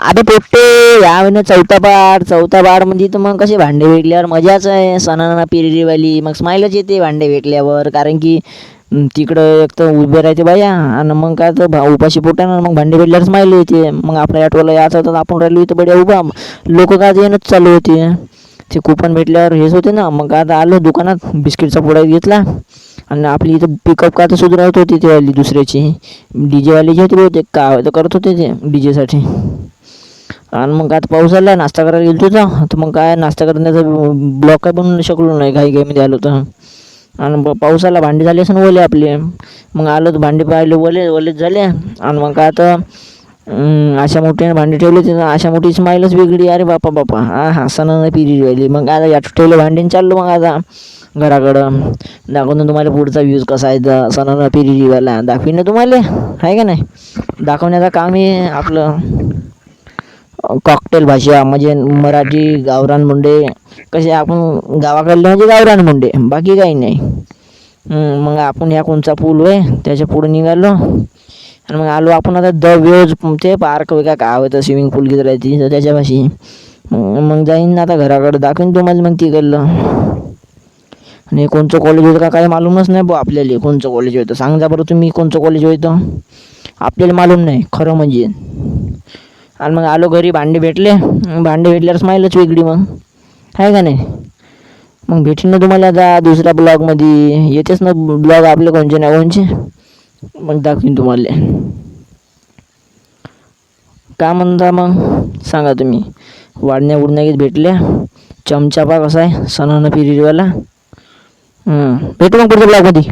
अरे पोट्टे यावेळेनं चौथा बार चौथा बार म्हणजे तर मग कसे भांडे भेटल्यावर मजाच आहे. सणाना पिरिरीवाली मग स्माईलच येते भांडे भेटल्यावर. कारण की तिकडं एक तर उभे राहते बाया आणि मग काय तर भा उपाशी पोटानं मग भांडे भेटल्यावर स्माईल येते. मग आपल्या ऑटोला यायचं तर आपण राहिलो इथं बड्या उभा. लोक काय येणंच चालू होते? ते कुपन भेटल्यावर हेच होते ना. मग आता आलो दुकानात बिस्किटचा पुडा घेतला आणि आपली इथं पिकअप का तर सुधारत होती ते वाली दुसऱ्याची. डी जेवाली जे होती बहुतेक काय तर करत होते ते डी जेसाठी आणि मग आता पाऊस आला नाश्ता करायला गेलो तुझा तर मग काय नाश्ता करण्याचा ब्लॉक काय बनवू शकलो नाही घाई घाईमध्ये आलो तर. आणि ब- पाऊस आला भांडी झाली असं ओले आपले. मग आलो तर भांडी पाहिले ओले ओलेच झाले. आणि मग काय आता अशा मोठ्याने भांडी ठेवली तिथं अशा मोठी स्माईलच वेगळी अरे बापा बापा. हा हा सणानं पिरी राहिली. मग आता यात ठेवलं भांडीन चाललो मग आता घराकडं. दाखवून तुम्हाला पुढचा व्ह्यूज कसा आहे. तर सणानं पिरिवाला दाखवीन ना तुम्हाला. आहे का नाही? दाखवण्याचं काम आहे आपलं. कॉकटेल भाषा म्हणजे मराठी गावरान मुंडे कसे आपण गावाकडले म्हणजे गावरान मुंडे बाकी काही नाही. मग आपण ह्या कोणचा पूल होय त्याच्या पुढे निघालो. आणि मग आलो आपण आता द वेज ते पार्क वगैरे काय होतं स्विमिंग पूल घेत राहते तर त्याच्यापाशी. मग मग जाईन ना आता घराकडे दाखवीन तुम्हाला मग तिकडलं. आणि कोणचं कॉलेज होतं का काही मालूमच नाही बुवा आपल्याला कोणचं कॉलेज होतं. सांगा बरं तुम्ही कोणचं कॉलेज होतं. आपल्याला मालूम नाही खरं म्हणजे. आणि मग आलो घरी भांडे भेटले. भांडे भेटल्यावर स्माईलच वेगळी मग. आहे का नाही? मग भेटेन ना तुम्हाला आता दुसऱ्या ब्लॉगमध्ये येतेच ना ब्लॉग आपले कोणचे नाही कोणचे. मग दाखवीन तुम्हाला. का म्हणता मग? सांगा तुम्ही. वाढण्या उडण्या घेत भेटल्या. चमचा पा कसा आहे? सणानं पिरियडवाला. भेटू मग पुढच्या ब्लॉगमध्ये